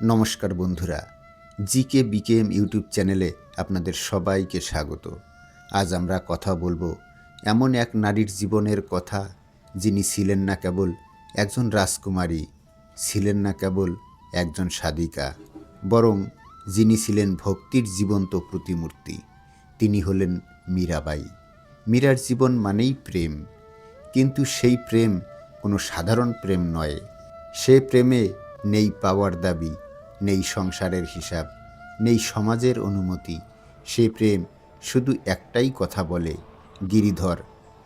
নমস্কার বন্ধুরা, GK BKM YouTube চ্যানেলে আপনাদের সবাইকে স্বাগত। আজ আমরা কথা বলব এমন এক নারীর জীবনের কথা যিনি ছিলেন না কেবল একজন রাজকুমারী, ছিলেন না কেবল একজন সাধিকা, বরং যিনি ছিলেন ভক্তির জীবন্ত প্রতিমূর্তি। তিনি হলেন মীরাবাই। মীরার জীবন মানেই প্রেম, কিন্তু সেই প্রেম কোনো সাধারণ প্রেম নয়। সে প্রেমে নেই পাওয়ার দাবি নেই সংসারের হিসাব, নেই সমাজের অনুমতি। সে প্রেম শুধু একটাই কথা বলে, গিরিধর,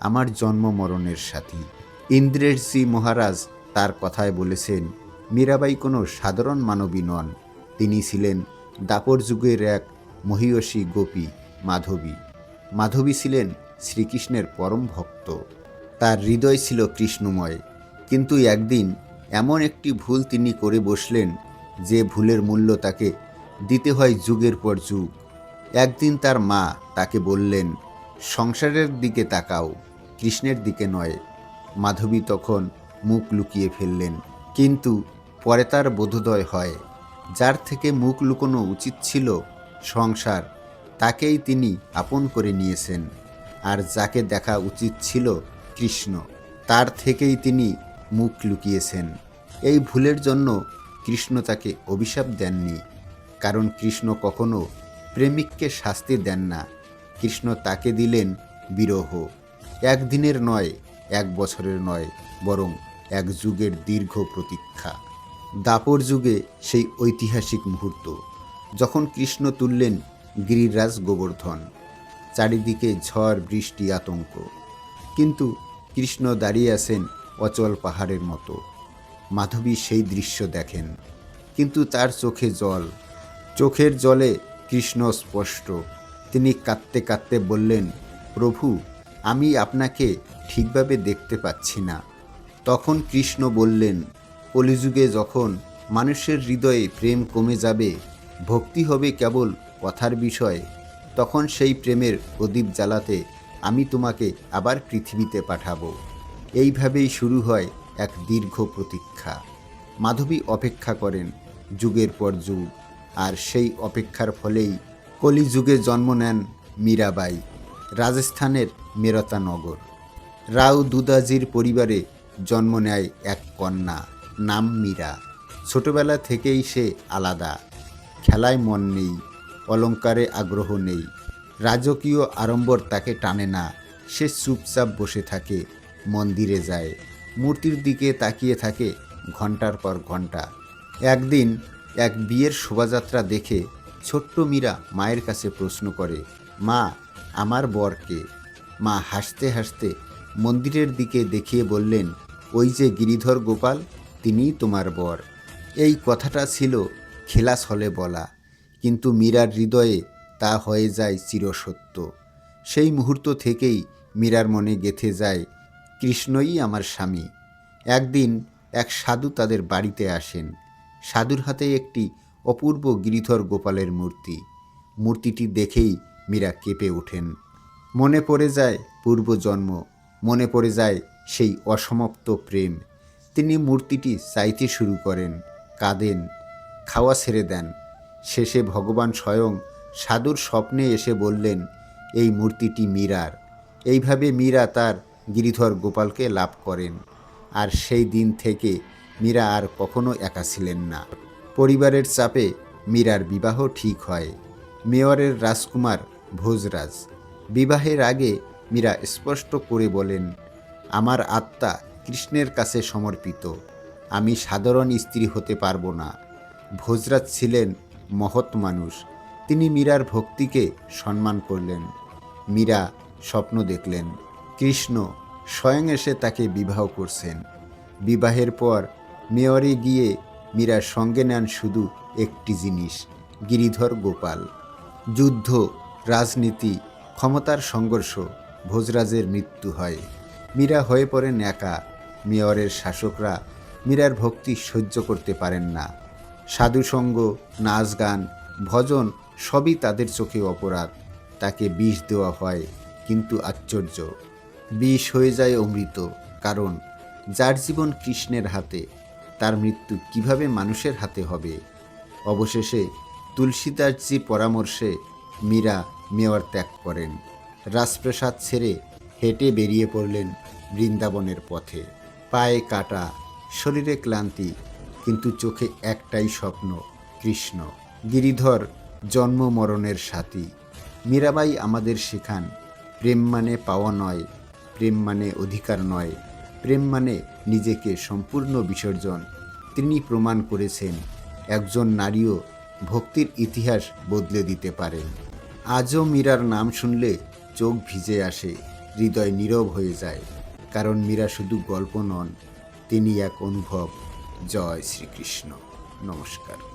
আমার জন্ম মরণের সাথী। ইন্দ্রের শ্রী মহারাজ তার কথায় বলেছেন, মীরাবাই কোনো সাধারণ মানবী নন। তিনি ছিলেন দাপর যুগের এক মহিয়সী গোপী মাধবী। মাধবী ছিলেন শ্রীকৃষ্ণের পরম ভক্ত। তার হৃদয় ছিল কৃষ্ণময়। কিন্তু একদিন এমন একটি ভুল তিনি করে বসলেন যে ভুলের মূল্য তাকে দিতে হয় যুগের পর যুগ। একদিন তার মা তাকে বললেন, সংসারের দিকে তাকাও, কৃষ্ণের দিকে নয়। মাধবী তখন মুখ লুকিয়ে ফেললেন। কিন্তু পরে তার বোধোদয় হয়, যার থেকে মুখ লুকোনো উচিত ছিল সংসার, তাকেই তিনি আপন করে নিয়েছেন। আর যাকে দেখা উচিত ছিল কৃষ্ণ, তার থেকেই তিনি মুখ লুকিয়েছেন। এই ভুলের জন্য কৃষ্ণ তাকে অভিশাপ দেননি, কারণ কৃষ্ণ কখনো প্রেমিককে শাস্তি দেন না। কৃষ্ণ তাকে দিলেন বিরহ। একদিনের নয়, এক বছরের নয়, বরং এক যুগের দীর্ঘ প্রতীক্ষা। দাপর যুগে সেই ঐতিহাসিক মুহূর্ত, যখন কৃষ্ণ তুললেন গিরিরাজ গোবর্ধন। চারিদিকে ঝড়, বৃষ্টি, আতঙ্ক। কিন্তু কৃষ্ণ দাঁড়িয়ে আছেন অচল পাহাড়ের মতো। মাধবী সেই দৃশ্য দেখেন, কিন্তু তার চোখে জল। চোখের জলে কৃষ্ণ স্পষ্ট। তিনি কাঁদতে কাঁদতে বললেন, প্রভু, আমি আপনাকে ঠিকভাবে দেখতে পাচ্ছি না। তখন কৃষ্ণ বললেন, কলিযুগে যখন মানুষের হৃদয়ে প্রেম কমে যাবে, ভক্তি হবে কেবল কথার বিষয়। তখন সেই প্রেমের প্রদীপ জ্বালাতে আমি তোমাকে আবার পৃথিবীতে পাঠাবো। এইভাবেই শুরু হয় এক দীর্ঘ প্রতীক্ষা। মাধবী অপেক্ষা করেন যুগের পর যুগ, আর সেই অপেক্ষার ফলেই কলিযুগে জন্ম নেন মীরাবাই, রাজস্থানের মেরতানগর রাও দুদাজির পরিবারে জন্ম নেয় এক কন্যা, নাম মীরা। ছোটবেলা থেকেই সে আলাদা। খেলায় মন নেই, অলঙ্কারে আগ্রহ নেই। রাজকীয় আড়ম্বর তাকে টানে না, সে চুপচাপ বসে থাকে, মন্দিরে যায়। মূর্তির দিকে তাকিয়ে থাকে ঘণ্টার পর ঘণ্টা একদিন এক বিয়ের শোভাযাত্রা দেখে ছোট্ট মীরা মায়ের কাছে প্রশ্ন করে, মা, আমার বরকে মা হাসতে হাসতে মন্দিরের দিকে দেখিয়ে বললেন, ওই যে গিরিধর গোপাল, তিনিই তোমার বর। এই কথাটা ছিল খেলাস হলে বলা, কিন্তু মীরার হৃদয়ে তা হয়ে যায় চিরসত্য। সেই মুহূর্ত থেকেই মীরার মনে গেথে যায় কৃষ্ণই আমার স্বামী। একদিন এক সাধু তাদের বাড়িতে আসেন। সাধুর হাতে একটি অপূর্ব গিরিধর গোপালের মূর্তি। মূর্তিটি দেখেই মীরা কেঁপে ওঠেন। মনে পড়ে যায় পূর্বজন্ম, মনে পড়ে যায় সেই অসমাপ্ত প্রেম। তিনি মূর্তিটি চাইতে শুরু করেন, কাঁদেন, খাওয়া ছেড়ে দেন। শেষে ভগবান স্বয়ং সাধুর স্বপ্নে এসে বললেন, এই মূর্তিটি মীরার। এইভাবে মীরা তার গিরিধর গোপালকে লাভ করেন। আর সেই দিন থেকে মীরা আর কখনো একা ছিলেন না। পরিবারের চাপে মীরার বিবাহ ঠিক হয়। মেয়রের রাজকুমার ভোজরাজ। বিবাহের আগে মীরা স্পষ্ট করে বলেন, আমার আত্মা কৃষ্ণের কাছে সমর্পিত। আমি সাধারণ স্ত্রী হতে পারব না। ভোজরাজ ছিলেন মহৎ মানুষ। তিনি মীরার ভক্তিকে সম্মান করলেন। মীরা স্বপ্ন দেখলেন। কৃষ্ণ স্বয়ং এসে তাকে বিবাহ করছেন। বিবাহের পর মেয়রে গিয়ে মীরা সঙ্গে নেন শুধু একটি জিনিস, গিরিধর গোপাল। যুদ্ধ, রাজনীতি, ক্ষমতার সংঘর্ষ, ভোজরাজের মৃত্যু হয়। মীরা হয়ে পড়েন একা। মেয়রের শাসকরা মীরার ভক্তি সহ্য করতে পারেন না। সাধুসঙ্গ নাচ গান, ভজন সবই তাদের চোখে অপরাধ। তাকে বিষ দেওয়া হয়, কিন্তু আশ্চর্য। বিষ হয়ে যায় অমৃত, কারণ যার জীবন কৃষ্ণের হাতে, তার মৃত্যু কীভাবে মানুষের হাতে হবে? অবশেষে তুলসীদাসজির পরামর্শে মীরা মেওয়ার ত্যাগ করেন। রাজপ্রাসাদ ছেড়ে হেঁটে বেরিয়ে পড়লেন বৃন্দাবনের পথে। পায়ে কাটা, শরীরে ক্লান্তি, কিন্তু চোখে একটাই স্বপ্ন, কৃষ্ণ। গিরিধর জন্ম মরণের সাথী। মীরাবাই আমাদের শেখান, প্রেম মানে পাওয়া নয় প্রেম মানে অধিকার নয়। প্রেম মানে নিজেকে সম্পূর্ণ বিসর্জন। তিনি প্রমাণ করেছেন, একজন নারীও ভক্তির ইতিহাস বদলে দিতে পারেন আজও মীরার নাম শুনলে চোখ ভিজে আসে, হৃদয় নীরব হয়ে যায়। কারণ মীরা শুধু গল্প নন, তিনি এক অনুভব। জয় শ্রীকৃষ্ণ। নমস্কার।